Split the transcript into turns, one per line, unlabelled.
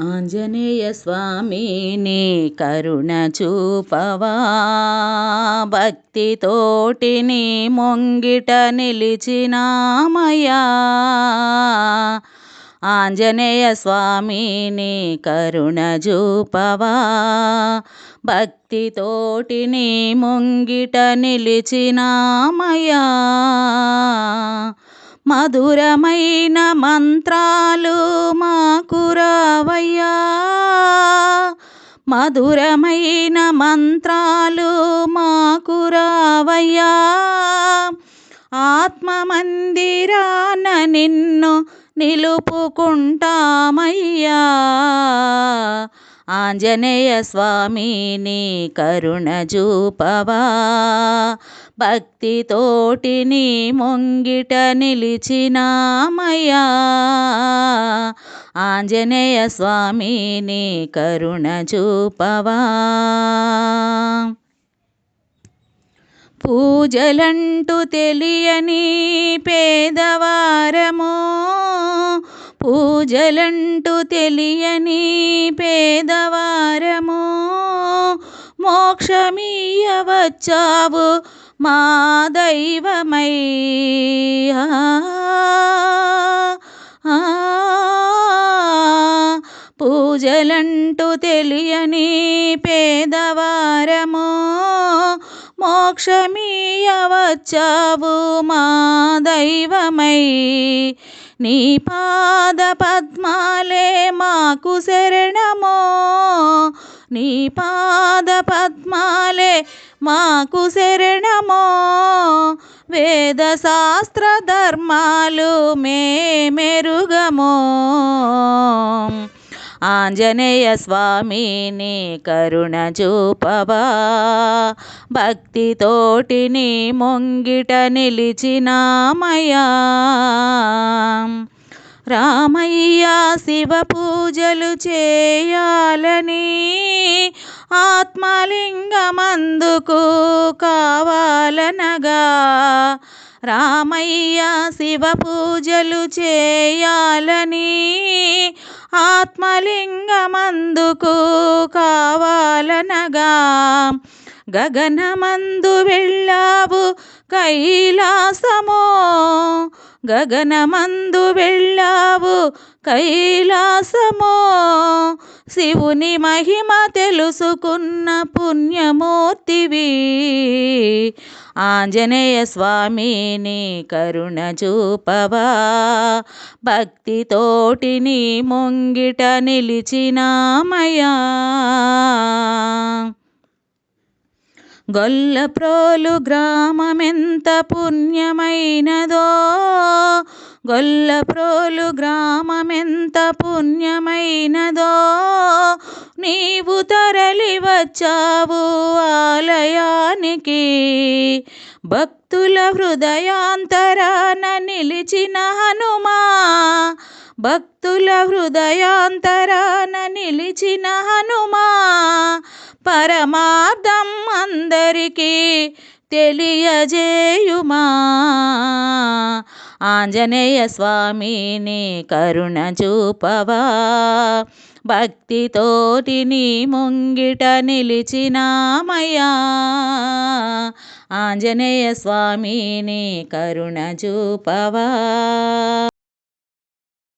ఆంజనేయ స్వామిని కరుణ చూపవా. భక్తితోటి నీ మొంగిట నిలిచినామయ్యా. ఆంజనేయ స్వామిని కరుణ చూపవా. భక్తితోటి నీ ముంగిట నిలిచినామయ్యా. మధురమైన మంత్రాలు రావయ్యా మధురమైన మంత్రాలు మాకు రావయ్యా. ఆత్మమందిరాన నిన్ను నిలుపుకుంటామయ్యా. ఆంజనేయ స్వామిని కరుణ చూపవా. భక్తితోటి నీ ముంగిట నిలిచినామయ్యా. ఆంజనేయ స్వామిని కరుణ చూపవా. పూజలంటూ తెలియని పేదవారము పూజలంటూ తెలియని పేదవారము మోక్షమీయవచ్చావు మా దైవమై. పూజలంటూ తెలియని పేదవారము మోక్షమీయవచ్చావు మా దైవమై. నీ పాద పద్మాలే మాకు శరణమో నీ పాద పద్మాలే మాకు శరణమో. వేద శాస్త్ర ధర్మాలు మే మెరుగమో ఆంజనేయ స్వామిని కరుణ చూపవా. భక్తితోటి నీ ముంగిట నిలిచినామయ్యా రామయ్య శివ పూజలు చేయాలని ఆత్మలింగమందుకు కావాలనగా. రామయ్య శివ పూజలు చేయాలని ఆత్మలింగమందుకు కావాలనగా. గగనమందు వెళ్ళావు కైలాసమో. గగనమందు వెళ్ళావు కైలాసమో. శివుని మహిమ తెలుసుకున్న పుణ్యమూర్తివి. ఆంజనేయ స్వామిని కరుణ చూపవా. భక్తితోటి నీ ముంగిట నిలిచినామయా. గొల్లప్రోలు గ్రామమెంత పుణ్యమైనదో. గొల్లప్రోలు గ్రామమెంత పుణ్యమైనదో. నీవు తరలి వచ్చావు ఆలయానికి. భక్తుల హృదయాంతరాన నిలిచిన హనుమా. భక్తుల హృదయాంతరాన నిలిచిన హనుమా. పరమార్థం అందరికీ తెలియజేయుమా. ఆంజనేయ స్వామిని కరుణ చూపవా. భక్తితోటి నీ ముంగిట నిలిచినామయ్యా. ఆంజనేయ స్వామిని కరుణ చూపవా.